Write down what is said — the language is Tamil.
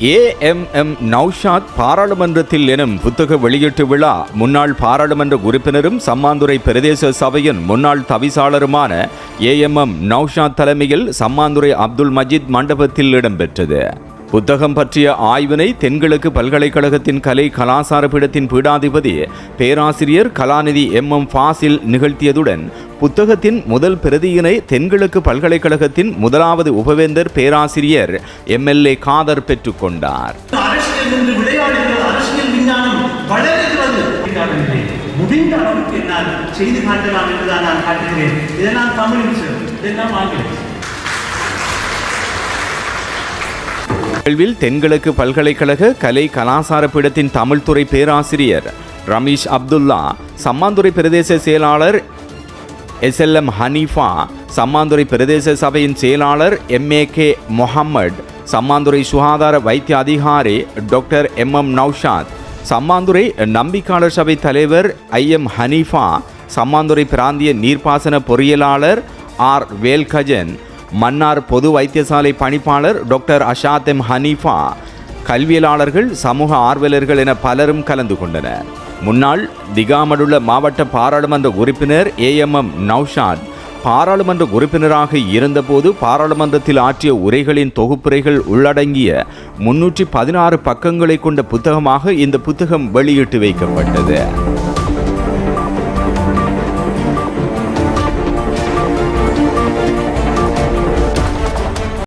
ஏஎம்எம் நௌஷாத் பாராளுமன்றத்தில் எனும் புத்தக வெளியீட்டு விழா முன்னாள் பாராளுமன்ற உறுப்பினரும் சம்மாந்துறை பிரதேச சபையின் முன்னாள் தவிசாளருமான ஏஎம்எம் நௌஷாத் தலைமையில் சம்மாந்துறை அப்துல் மஜீத் மண்டபத்தில் இடம்பெற்றது. புத்தகம் பற்றிய ஆய்வினை தென்கிழக்கு பல்கலைக்கழகத்தின் கலை கலாசார பீடத்தின் பீடாதிபதி பேராசிரியர் கலாநிதி எம் எம் ஃபாசில் நிகழ்த்தியதுடன் புத்தகத்தின் முதல் பிரதியினை தென்கிழக்கு பல்கலைக்கழகத்தின் முதலாவது உபவேந்தர் பேராசிரியர் எம்எல்ஏ காதர் பெற்றுக்கொண்டார் முடிந்த அளவுக்கு என்னால் செய்து காட்டலாம் என்றுதான் நான் காட்டுகிறேன். இதை நான் தமிழில் சொல்றேன் இதெல்லாம் ஆங்கிலம் நிகழ்வில் தென்கிழக்கு பல்கலைக்கழக கலை கலாசார பீடத்தின் தமிழ்துறை பேராசிரியர் ரமீஷ் அப்துல்லா சம்மாந்துறை பிரதேச செயலாளர் எஸ்எல்எம் ஹனீஃபா சம்மாந்துறை பிரதேச சபையின் செயலாளர் எம்ஏ கே முகம்மட் சம்மாந்துறை சுகாதார வைத்திய அதிகாரி doctor M M Naushad Sammanthurai நம்பிக்கையாளர் சபை தலைவர் ஐ எம் ஹனீஃபா சம்மாந்துறை பிராந்திய நீர்ப்பாசன பொறியியலாளர் ஆர் வேல்கஜன் மன்னார் பொது வைத்தியசாலை பணிப்பாளர் டாக்டர் அஷாத் எம் ஹனீஃபா கல்வியலாளர்கள் சமூக ஆர்வலர்கள் என பலரும் கலந்து கொண்டனர். முன்னாள் திகாமடுள்ள மாவட்ட பாராளுமன்ற உறுப்பினர் ஏஎம்எம் நௌஷாத் பாராளுமன்ற உறுப்பினராக இருந்தபோது பாராளுமன்றத்தில் ஆற்றிய உரைகளின் தொகுப்புரைகள் உள்ளடங்கிய முன்னூற்றி பதினாறு பக்கங்களை கொண்ட புத்தகமாக இந்த புத்தகம் வெளியிட்டு வைக்கப்பட்டது.